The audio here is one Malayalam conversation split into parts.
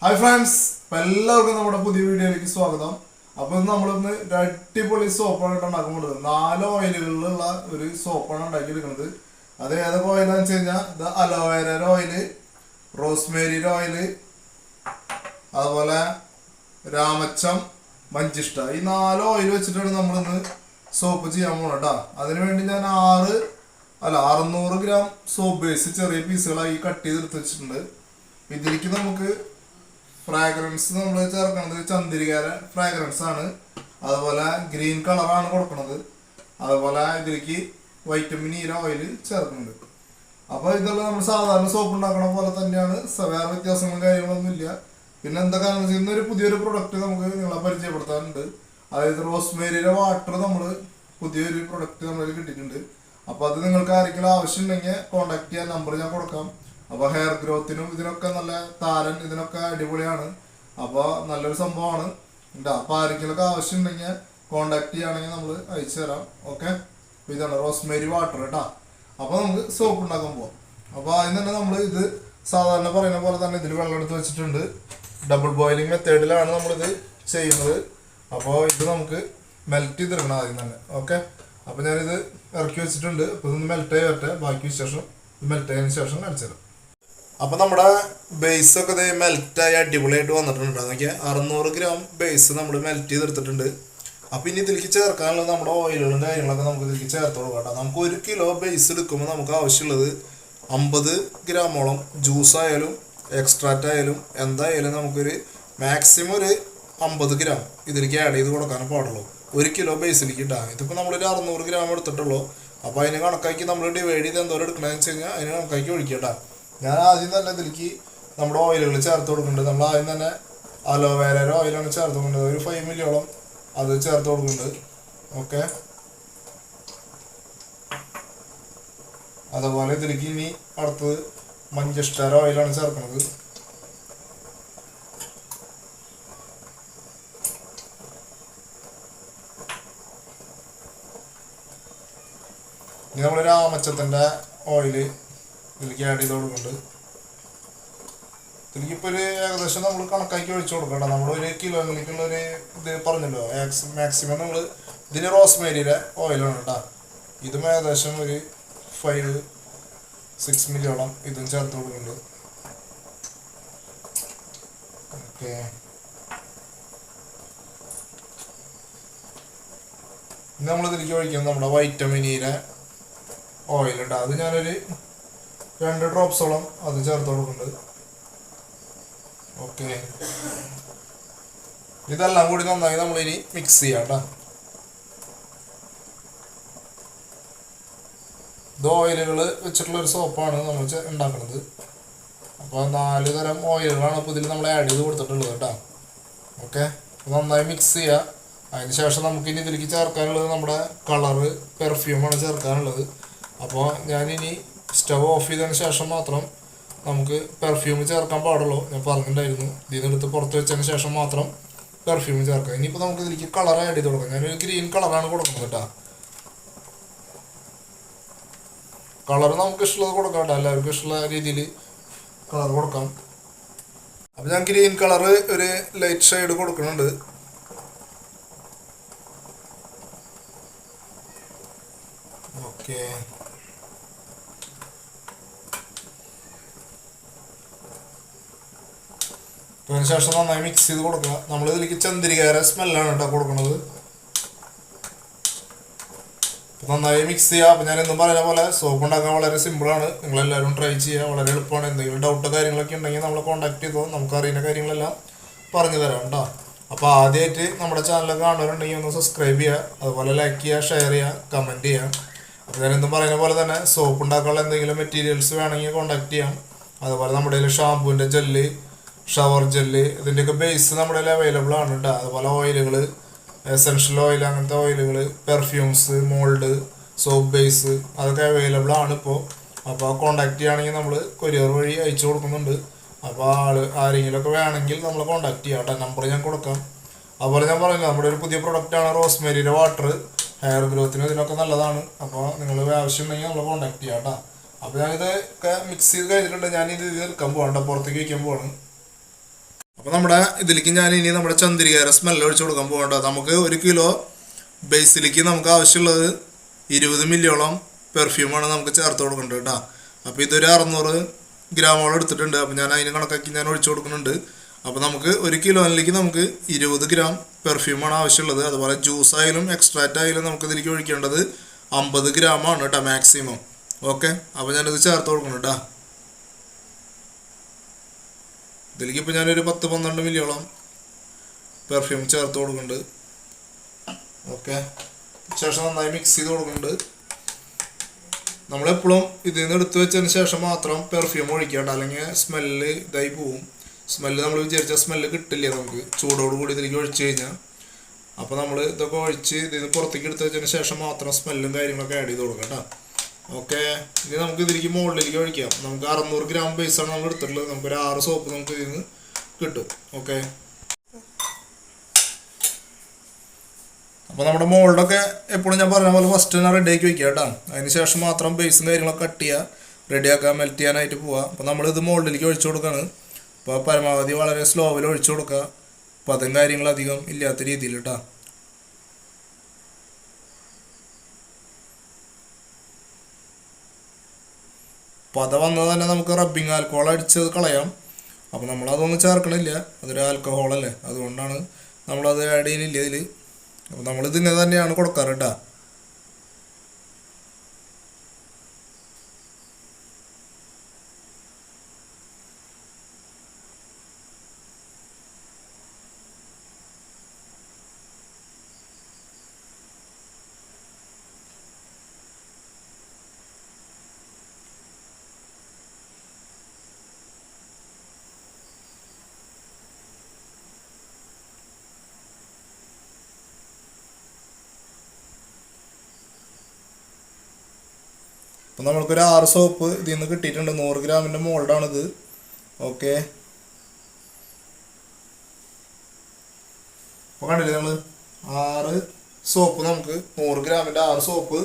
ഹായ് ഫ്രണ്ട്സ് എല്ലാവർക്കും നമ്മുടെ പുതിയ വീഡിയോയിലേക്ക് സ്വാഗതം. അപ്പോൾ ഇന്ന് നമ്മളിന്ന് ഒരു അടിപൊളി സോപ്പാണ് ഉണ്ടാക്കാൻ പോകുന്നത് നാല് ഓയിലുകളിലുള്ള ഒരു സോപ്പാണ് ഉണ്ടാക്കിയെടുക്കുന്നത്. അത് ഏതൊക്കെ ഓയിലാന്ന് വെച്ച് കഴിഞ്ഞാൽ ഇത് അലോവേരയുടെ ഓയിൽ റോസ്മേരിയുടെ ഓയിൽ അതുപോലെ രാമച്ചം മഞ്ചിഷ്ട. ഈ നാല് ഓയിൽ വെച്ചിട്ടാണ് നമ്മളിന്ന് സോപ്പ് ചെയ്യാൻ പോകുന്നത് കേട്ടോ അതിനു വേണ്ടി ഞാൻ ആറ് അല്ല അറുന്നൂറ് ഗ്രാം സോപ്പ് ബേസ് ചെറിയ പീസുകളായി കട്ട് ചെയ്തെടുത്ത് വെച്ചിട്ടുണ്ട്. ഇതിലേക്ക് നമുക്ക് ഫ്രാഗ്രൻസ് നമ്മൾ ചേർക്കുന്നത് ചന്ദ്രികാര ഫ്രാഗ്രൻസ് ആണ്. അതുപോലെ ഗ്രീൻ കളറാണ് കൊടുക്കുന്നത്. അതുപോലെ ഇതിലേക്ക് വൈറ്റമിൻ ഇ ഓയിൽ ചേർക്കുന്നുണ്ട്. അപ്പോൾ ഇതെല്ലാം നമ്മൾ സാധാരണ സോപ്പ് ഉണ്ടാക്കണ പോലെ തന്നെയാണ്. വേറെ വ്യത്യാസങ്ങളും കാര്യങ്ങളൊന്നും ഇല്ല. പിന്നെ എന്താ കാരണം വെച്ചാൽ ഇന്നൊരു പുതിയൊരു പ്രൊഡക്റ്റ് നമുക്ക് നിങ്ങളെ പരിചയപ്പെടുത്താനുണ്ട്. അതായത് റോസ്മേരിയുടെ വാട്ടർ നമ്മൾ പുതിയൊരു പ്രൊഡക്റ്റ് നമ്മളിൽ കിട്ടിയിട്ടുണ്ട്. അപ്പോൾ അത് നിങ്ങൾക്ക് ആരെങ്കിലും ആവശ്യമുണ്ടെങ്കിൽ കോൺടാക്ട് ചെയ്യാൻ നമ്പർ ഞാൻ കൊടുക്കാം. അപ്പോൾ ഹെയർ ഗ്രോത്തിനും ഇതിനൊക്കെ നല്ല താരൻ ഇതിനൊക്കെ അടിപൊളിയാണ്. അപ്പോൾ നല്ലൊരു സംഭവമാണ്. ഉണ്ട് അപ്പോൾ ആരെങ്കിലുമൊക്കെ ആവശ്യമുണ്ടെങ്കിൽ കോണ്ടാക്ട് ചെയ്യുകയാണെങ്കിൽ നമ്മൾ അയച്ചു തരാം. ഓക്കെ ഇതാണ് റോസ്മേരി വാട്ടർ കേട്ടോ. അപ്പോൾ നമുക്ക് സോപ്പ് ഉണ്ടാക്കാൻ പോവാം. അപ്പോൾ ആദ്യം തന്നെ നമ്മൾ ഇത് സാധാരണ പറയുന്ന പോലെ തന്നെ ഇതിൽ വെള്ളം എടുത്ത് വെച്ചിട്ടുണ്ട്. ഡബിൾ ബോയിലിംഗ് മെത്തേഡിലാണ് നമ്മളിത് ചെയ്യുന്നത്. അപ്പോൾ ഇത് നമുക്ക് മെൽറ്റ് ചെയ്തെടുക്കണം ആദ്യം തന്നെ. ഓക്കെ അപ്പോൾ ഞാനിത് ഇറക്കി വെച്ചിട്ടുണ്ട്. അപ്പോൾ ഇതൊന്ന് മെൽറ്റ് ആയി വരട്ടെ. ബാക്കി ശേഷം മെൽറ്റ് ആയതിനു ശേഷം കാണിച്ചു തരാം. അപ്പോൾ നമ്മുടെ ബേസ് ഒക്കെ ഇതേ മെൽറ്റായി അടിപൊളിയായിട്ട് വന്നിട്ടുണ്ട്. അതൊക്കെ അറുന്നൂറ് ഗ്രാം ബേസ് നമ്മൾ മെൽറ്റ് ചെയ്തെടുത്തിട്ടുണ്ട്. അപ്പോൾ ഇനി ഇതിലേക്ക് ചേർക്കാനുള്ളത് നമ്മുടെ ഓയിലുകളും കാര്യങ്ങളൊക്കെ നമുക്ക് ഇതിലേക്ക് ചേർത്ത് കൊടുക്കാം നമുക്ക് ഒരു കിലോ ബേസ് എടുക്കുമ്പോൾ നമുക്ക് ആവശ്യമുള്ളത് അമ്പത് ഗ്രാമോളം ജ്യൂസ് ആയാലും എക്സ്ട്രാക്റ്റ് ആയാലും എന്തായാലും നമുക്കൊരു മാക്സിമം ഒരു അമ്പത് ഗ്രാം ഇതിലേക്ക് ആഡ് ചെയ്ത് കൊടുക്കാനേ പാടുള്ളൂ. ഒരു കിലോ ബേസിലേക്ക് ഇട്ടാൽ ഇതിപ്പോൾ നമ്മളൊരു അറുന്നൂറ് ഗ്രാം എടുത്തിട്ടുള്ളൂ. അപ്പോൾ അതിന് കണക്കാക്കി നമ്മൾ ഡിവൈഡ് ചെയ്ത് എന്തോരം എടുക്കണമെന്ന് വെച്ച് കഴിഞ്ഞാൽ അതിന് കണക്കാക്കി ഒഴിക്കട്ടാ ഞാൻ ആദ്യം തന്നെ ഇതിലേക്ക് നമ്മുടെ ഓയിലുകൾ ചേർത്ത് കൊടുക്കുന്നുണ്ട്. നമ്മൾ ആദ്യം തന്നെ അലോവേരയുടെ ഓയിലാണ് ചേർത്ത് കൊടുക്കുന്നത്. ഒരു ഫൈവ് മില്ലിയോളം അത് ചേർത്ത് കൊടുക്കുന്നുണ്ട്. ഓക്കെ അതുപോലെ ഇതിലേക്ക് ഇനി അടുത്തത് മഞ്ചസ്റ്റർ ഓയിലാണ് ചേർക്കുന്നത്. ഇനി നമ്മൾ രാമച്ചത്തിന്റെ ഓയിൽ ഇതിലേക്ക് ആഡ് ചെയ്ത് കൊടുക്കുന്നുണ്ട് ഇതിലേക്കിപ്പോൾ ഒരു ഏകദേശം നമ്മൾ കണക്കാക്കി ഒഴിച്ചു കൊടുക്കണം നമ്മൾ ഒരു കിലോ കിലോയിലേക്കുള്ള ഒരു ഇത് പറഞ്ഞല്ലോ. മാക്സിമം നമ്മൾ ഇതിന് റോസ്മേരിയുടെ ഓയിലാണ് കേട്ടോ. ഇതും ഏകദേശം ഒരു ഫൈവ് സിക്സ് മില്ലിയോളം ഇതും ചേർത്ത് കൊടുക്കുന്നുണ്ട്. ഓക്കെ. ഇതിലേക്ക് ഒഴിക്കുന്നത് നമ്മുടെ വൈറ്റമിനിയുടെ ഓയിൽ ഉണ്ട്. അത് ഞാനൊരു രണ്ട് ഡ്രോപ്സോളം അത് ചേർത്ത് കൊടുക്കുന്നുണ്ട് ഓക്കെ. ഇതെല്ലാം കൂടി നന്നായി നമ്മൾ ഇനി മിക്സ് ചെയ്യാം കേട്ടോ ഇത് ഓയിലുകൾ വെച്ചിട്ടുള്ള ഒരു സോപ്പാണ് നമ്മൾ ഉണ്ടാക്കുന്നത്. അപ്പോൾ നാല് തരം ഓയിലുകളാണ് ഇപ്പോൾ ഇതിൽ നമ്മൾ ആഡ് ചെയ്ത് കൊടുത്തിട്ടുള്ളത് കേട്ടോ ഓക്കെ. നന്നായി മിക്സ് ചെയ്യുക അതിന് ശേഷം നമുക്ക് ഇനി ഇതിലേക്ക് ചേർക്കാനുള്ളത് നമ്മുടെ കളറ് പെർഫ്യൂമാണ് ചേർക്കാനുള്ളത്. അപ്പോൾ ഞാനിനി സ്റ്റവ് ഓഫ് ചെയ്തതിന് ശേഷം മാത്രം നമുക്ക് പെർഫ്യൂം ചേർക്കാൻ പാടുള്ളൂ. ഞാൻ പറഞ്ഞിട്ടുണ്ടായിരുന്നു. ഇതിനെടുത്ത് പുറത്ത് വെച്ചതിന് ശേഷം മാത്രം പെർഫ്യൂം ചേർക്കാം ഇനിയിപ്പോൾ നമുക്ക് ഇതിലേക്ക് കളർ ആഡ് ചെയ്ത് കൊടുക്കാം. ഞാനൊരു ഗ്രീൻ കളറാണ് കൊടുക്കുന്നത് കേട്ടോ. കളർ നമുക്ക് ഇഷ്ടമുള്ളത് കൊടുക്കാം കേട്ടോ. എല്ലാവർക്കും ഇഷ്ടമുള്ള രീതിയിൽ കളർ കൊടുക്കാം. അപ്പം ഞാൻ ഗ്രീൻ കളർ ഒരു ലൈറ്റ് ഷെയ്ഡ് കൊടുക്കുന്നുണ്ട്. ഓക്കെ അതിന് ശേഷം നന്നായി മിക്സ് ചെയ്ത് കൊടുക്കുക. നമ്മൾ ഇതിലേക്ക് ചന്ദ്രികാര സ്മെല്ലാണ് കേട്ടോ കൊടുക്കുന്നത് നന്നായി മിക്സ് ചെയ്യുക അപ്പം ഞാൻ എന്നും പറയുന്ന പോലെ സോപ്പ് ഉണ്ടാക്കാൻ വളരെ സിമ്പിളാണ് നിങ്ങളെല്ലാവരും ട്രൈ ചെയ്യുക വളരെ എളുപ്പമാണ്. എന്തെങ്കിലും ഡൗട്ട് കാര്യങ്ങളൊക്കെ ഉണ്ടെങ്കിൽ നമ്മളെ കോൺടാക്ട് ചെയ്തോ. നമുക്ക് അറിയുന്ന കാര്യങ്ങളെല്ലാം പറഞ്ഞു തരാം കേട്ടോ അപ്പോൾ ആദ്യമായിട്ട് നമ്മുടെ ചാനൽ കാണുന്നവരുണ്ടെങ്കിൽ ഒന്ന് സബ്സ്ക്രൈബ് ചെയ്യുക. അതുപോലെ ലൈക്ക് ചെയ്യുക ഷെയർ ചെയ്യുക കമന്റ് ചെയ്യുക. അപ്പോൾ ഞാൻ എന്നും പറയുന്ന പോലെ തന്നെ സോപ്പ് ഉണ്ടാക്കാനുള്ള എന്തെങ്കിലും മെറ്റീരിയൽസ് വേണമെങ്കിൽ കോൺടാക്ട് ചെയ്യാം. അതുപോലെ നമ്മുടെ കയ്യിൽ ജെല്ല് ഷവർ ജെല്ല് ഇതിന്റെയൊക്കെ ബേസ് നമ്മുടെ കയ്യിൽ അവൈലബിൾ ആണ് കേട്ടോ അതുപോലെ ഓയിലുകൾ എസെൻഷ്യൽ ഓയിൽ അങ്ങനത്തെ ഓയിലുകൾ പെർഫ്യൂംസ് മോൾഡ് സോപ്പ് ബേസ് അതൊക്കെ അവൈലബിൾ ആണ് ഇപ്പോൾ അപ്പോൾ കോൺടാക്ട് ചെയ്യുകയാണെങ്കിൽ നമ്മൾ കൊരിയർ വഴി അയച്ചു കൊടുക്കുന്നുണ്ട്. അപ്പോൾ ആൾ ആരെങ്കിലുമൊക്കെ വേണമെങ്കിൽ നമ്മൾ കോൺടാക്ട് ചെയ്യാം കേട്ടോ നമ്പർ ഞാൻ കൊടുക്കാം. അതുപോലെ ഞാൻ പറഞ്ഞില്ല നമ്മുടെ ഒരു പുതിയ പ്രൊഡക്റ്റാണ് റോസ്മേരിയുടെ വാട്ടർ ഹെയർ ഗ്രോത്തിന് ഇതിനൊക്കെ നല്ലതാണ്. അപ്പോൾ നിങ്ങൾ ആവശ്യമുണ്ടെങ്കിൽ നമ്മൾ കോൺടാക്ട് ചെയ്യാം കേട്ടോ അപ്പോൾ ഞാനിത് മിക്സ് ചെയ്ത് കഴിഞ്ഞിട്ടുണ്ട്. ഞാനിത് ഇത് നിൽക്കാൻ പോകണ്ട പുറത്തേക്ക് വയ്ക്കാൻ പോവാണ്. അപ്പോൾ നമ്മുടെ ഇതിലേക്ക് ഞാൻ ഇനി നമ്മുടെ ചന്ദ്രികയുടെ സ്മെല്ല് ഒഴിച്ചു കൊടുക്കാൻ പോകണ്ട നമുക്ക് ഒരു കിലോ ബേസിലേക്ക് നമുക്ക് ആവശ്യമുള്ളത് ഇരുപത് മില്ലിയോളം പെർഫ്യൂമാണ് നമുക്ക് ചേർത്ത് കൊടുക്കേണ്ടത് കേട്ടോ. അപ്പോൾ ഇതൊരു അറുന്നൂറ് ഗ്രാമോളം എടുത്തിട്ടുണ്ട്. അപ്പോൾ ഞാൻ അതിന് കണക്കാക്കി ഞാൻ ഒഴിച്ചു കൊടുക്കുന്നുണ്ട്. അപ്പോൾ നമുക്ക് ഒരു കിലോയിലേക്ക് നമുക്ക് ഇരുപത് ഗ്രാം പെർഫ്യൂമാണ് ആവശ്യമുള്ളത്. അതുപോലെ ജ്യൂസ് ആയാലും എക്സ്ട്രാക്റ്റ് ആയാലും നമുക്ക് ഇതിലേക്ക് ഒഴിക്കേണ്ടത് അമ്പത് ഗ്രാമാണ് കേട്ടോ മാക്സിമം ഓക്കെ അപ്പോൾ ഞാനിത് ചേർത്ത് കൊടുക്കണം കേട്ടോ. ഇതിലേക്ക് ഇപ്പോൾ ഞാനൊരു പത്ത് പന്ത്രണ്ട് മില്ലിയോളം പെർഫ്യൂം ചേർത്ത് കൊടുക്കുന്നുണ്ട്. ഓക്കെ ശേഷം നന്നായി മിക്സ് ചെയ്ത് കൊടുക്കുന്നുണ്ട്. നമ്മളെപ്പോഴും ഇതിൽ നിന്ന് എടുത്തു വെച്ചതിന് ശേഷം മാത്രം പെർഫ്യൂം ഒഴിക്കേണ്ട അല്ലെങ്കിൽ സ്മെല്ല് ഇതായി പോവും. സ്മെല്ല് നമ്മൾ വിചാരിച്ച സ്മെല്ല് കിട്ടില്ല നമുക്ക്? ചൂടോട് കൂടി ഇതിലേക്ക് ഒഴിച്ചു കഴിഞ്ഞാൽ അപ്പോൾ നമ്മൾ ഇതൊക്കെ ഒഴിച്ച് ഇതിൽ നിന്ന് പുറത്തേക്ക് എടുത്ത് വെച്ചതിന് ശേഷം മാത്രം സ്മെല്ലും കാര്യങ്ങളൊക്കെ ആഡ് ചെയ്ത് കൊടുക്കാം കേട്ടോ. ഓക്കെ. ഇനി നമുക്ക് ഇതിലേക്ക് മുകളിലേക്ക് ഒഴിക്കാം നമുക്ക് അറുന്നൂറ് ഗ്രാം ബേസ് ആണ് നമ്മൾ എടുത്തിട്ടുള്ളത്. നമുക്കൊരു ആറ് സോപ്പ് നമുക്ക് ഇതിൽ നിന്ന് കിട്ടും. ഓക്കെ. അപ്പോൾ നമ്മുടെ മോൾഡൊക്കെ എപ്പോഴും ഞാൻ പറഞ്ഞ പോലെ ഫസ്റ്റ് തന്നെ റെഡി ആക്കി വെക്കുക കേട്ടോ. അതിന് ശേഷം മാത്രം ബേസും കാര്യങ്ങളൊക്കെ കട്ട് ചെയ്യുക. റെഡിയാക്കാൻ മെൽറ്റ് ചെയ്യാനായിട്ട് പോവുക. അപ്പോൾ നമ്മളിത് മോൾഡിലേക്ക് ഒഴിച്ചു കൊടുക്കുകയാണ്. അപ്പോൾ പരമാവധി വളരെ സ്ലോവിൽ ഒഴിച്ചു കൊടുക്കുക. പതും കാര്യങ്ങൾ അധികം ഇല്ലാത്ത രീതിയിൽ കേട്ടോ. പത വന്നത് തന്നെ നമുക്ക് റബ്ബിങ് ആൽക്കഹോൾ അടിച്ചത് കളയാം. അപ്പോൾ നമ്മളതൊന്നും ചേർക്കണില്ല. അതൊരു ആൽക്കഹോളല്ലേ അതുകൊണ്ടാണ് നമ്മളത് ആഡ് ചെയ്യുന്നില്ല ഇതിൽ അപ്പോൾ നമ്മൾ ഇതിനെ തന്നെയാണ് കൊടുക്കാറ് കേട്ടോ അപ്പം നമ്മൾക്കൊരു ആറ് സോപ്പ് ഇതിൽ നിന്ന് കിട്ടിയിട്ടുണ്ട്. നൂറ് ഗ്രാമിന്റെ മോൾഡാണിത്. ഓക്കെ. അപ്പോൾ കണ്ടില്ലേ നമ്മൾ ആറ് സോപ്പ് നമുക്ക് നൂറ് ഗ്രാമിന്റെ ആറ് സോപ്പ്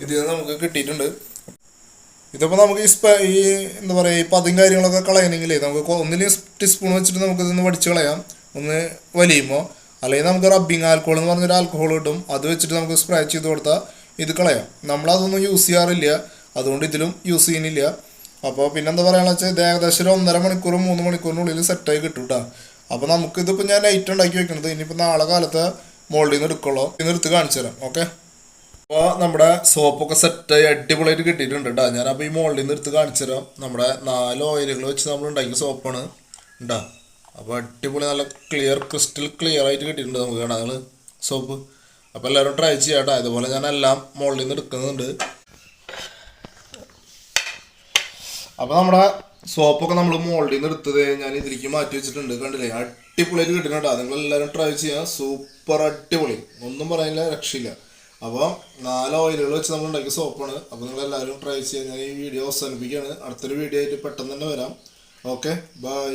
ഇതിൽ നിന്ന് നമുക്ക് കിട്ടിയിട്ടുണ്ട്. ഇതിപ്പോൾ നമുക്ക് ഈ സ്പ ഈ എന്താ പറയുക ഈ പതും കാര്യങ്ങളൊക്കെ കളയണമെങ്കിലേ നമുക്ക് ഒന്നിലും ടീസ്പൂൺ വെച്ചിട്ട് നമുക്ക് ഇതൊന്ന് വടിച്ച് കളയാം. ഒന്ന് വലിയുമ്പോൾ അല്ലെങ്കിൽ നമുക്ക് റബ്ബിങ് ആൽക്കോൾ എന്ന് പറഞ്ഞൊരു ആൽക്കഹോൾ കിട്ടും. അത് വെച്ചിട്ട് നമുക്ക് സ്പ്രേ ചെയ്ത് കൊടുത്താൽ ഇത് കളയാം. നമ്മളതൊന്നും യൂസ് ചെയ്യാറില്ല. അതുകൊണ്ട് ഇതിലും യൂസ് ചെയ്യുന്നില്ല. അപ്പോൾ പിന്നെന്താ പറയുക വെച്ചാൽ ഇത് ഏകദേശം ഒരു ഒന്നര മണിക്കൂറും മൂന്ന് മണിക്കൂറിനുള്ളിൽ സെറ്റായി കിട്ടും കേട്ടോ അപ്പോൾ നമുക്കിതിപ്പോൾ ഞാൻ നൈറ്റ് ഉണ്ടാക്കി വെക്കുന്നത് ഇനിയിപ്പോൾ നാളെ കാലത്ത് മോൾഡിൽ നിന്ന് എടുക്കുള്ളൂ. ഇന്ന് എടുത്ത് കാണിച്ചു തരാം. ഓക്കെ അപ്പോൾ നമ്മുടെ സോപ്പൊക്കെ സെറ്റായി അടിപൊളിയായിട്ട് കിട്ടിയിട്ടുണ്ട് കേട്ടോ ഞാനപ്പോൾ ഈ മോളിൽ നിന്ന് എടുത്ത് കാണിച്ചു തരാം. നമ്മുടെ നാല് ഓയിലുകൾ വെച്ച് നമ്മൾ ഉണ്ടാക്കിയ സോപ്പാണ് ഉണ്ടാ അപ്പോൾ അടിപൊളി നല്ല ക്ലിയർ ക്രിസ്റ്റൽ ക്ലിയർ ആയിട്ട് കിട്ടിയിട്ടുണ്ട് നമുക്ക് കാണാം. സോപ്പ് അപ്പോൾ എല്ലാവരും ട്രൈ ചെയ്യാം കേട്ടോ ഇതുപോലെ ഞാൻ എല്ലാം മോളിൽ നിന്ന് എടുക്കുന്നുണ്ട്. അപ്പോൾ നമ്മുടെ സോപ്പൊക്കെ നമ്മൾ മോൾഡിൽ നിന്ന് എടുത്തത് ഞാൻ ഇതിലേക്ക് മാറ്റി വെച്ചിട്ടുണ്ട്. കണ്ടില്ലേ? അടിപൊളിയായിട്ട് കിട്ടുന്നുണ്ട് നിങ്ങൾ എല്ലാവരും ട്രൈ ചെയ്യാം. സൂപ്പർ അടിപൊളി. ഒന്നും പറയാനില്ല രക്ഷയില്ല. അപ്പോൾ നാല് ഓയിലുകൾ വെച്ച് നമ്മൾ ഉണ്ടാക്കിയ സോപ്പാണ്. അപ്പോൾ നിങ്ങൾ എല്ലാവരും ട്രൈ ചെയ്യാൻ ഞാൻ ഈ വീഡിയോ അവസാനിപ്പിക്കുകയാണ്. അടുത്തൊരു വീഡിയോ ആയിട്ട് പെട്ടെന്ന് തന്നെ വരാം. Okay bye